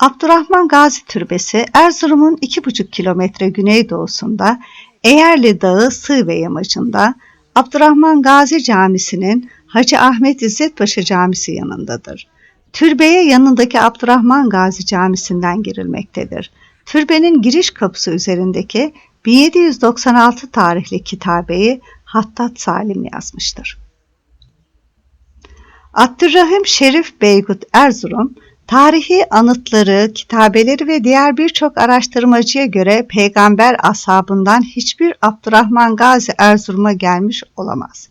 Abdurrahman Gazi Türbesi Erzurum'un 2,5 kilometre güneydoğusunda Eğerli Dağı Sığve yamacında Abdurrahman Gazi Camisi'nin Hacı Ahmet İzzet Paşa Camisi yanındadır. Türbeye yanındaki Abdurrahman Gazi Camisi'nden girilmektedir. Türbenin giriş kapısı üzerindeki 1796 tarihli kitabeyi Hattat Salim yazmıştır. Abdurrahim Şerif Beygut Erzurum, tarihi anıtları, kitabeleri ve diğer birçok araştırmacıya göre peygamber ashabından hiçbir Abdurrahman Gazi Erzurum'a gelmiş olamaz.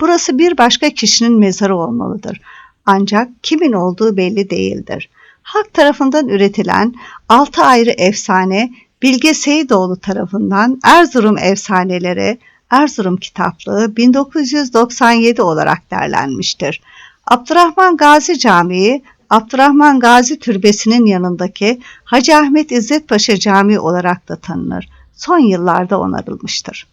Burası bir başka kişinin mezarı olmalıdır. Ancak kimin olduğu belli değildir. Halk tarafından üretilen altı ayrı efsane Bilge Seyidoğlu tarafından Erzurum Efsaneleri Erzurum Kitaplığı 1997 olarak derlenmiştir. Abdurrahman Gazi Camii, Abdurrahman Gazi Türbesi'nin yanındaki Hacı Ahmet İzzet Paşa Camii olarak da tanınır. Son yıllarda onarılmıştır.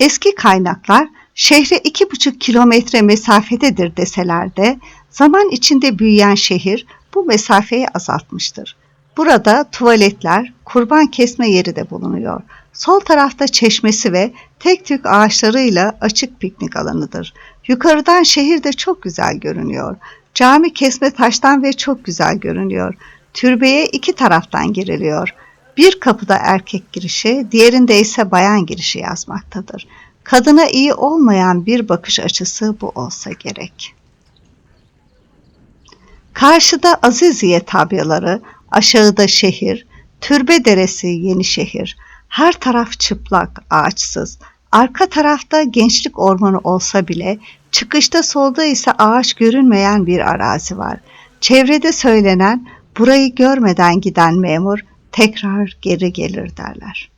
Eski kaynaklar şehre iki buçuk kilometre mesafededir deseler de zaman içinde büyüyen şehir bu mesafeyi azaltmıştır. Burada tuvaletler, kurban kesme yeri de bulunuyor. Sol tarafta çeşmesi ve tek tük ağaçlarıyla açık piknik alanıdır. Yukarıdan şehir de çok güzel görünüyor. Cami kesme taştan ve çok güzel görünüyor. Türbeye iki taraftan giriliyor. Bir kapıda erkek girişi, diğerinde ise bayan girişi yazmaktadır. Kadına iyi olmayan bir bakış açısı bu olsa gerek. Karşıda Aziziye tabyaları, aşağıda şehir, Türbe Deresi Yenişehir. Her taraf çıplak, ağaçsız. Arka tarafta gençlik ormanı olsa bile çıkışta solda ise ağaç görünmeyen bir arazi var. Çevrede söylenen burayı görmeden giden memur tekrar geri gelir derler.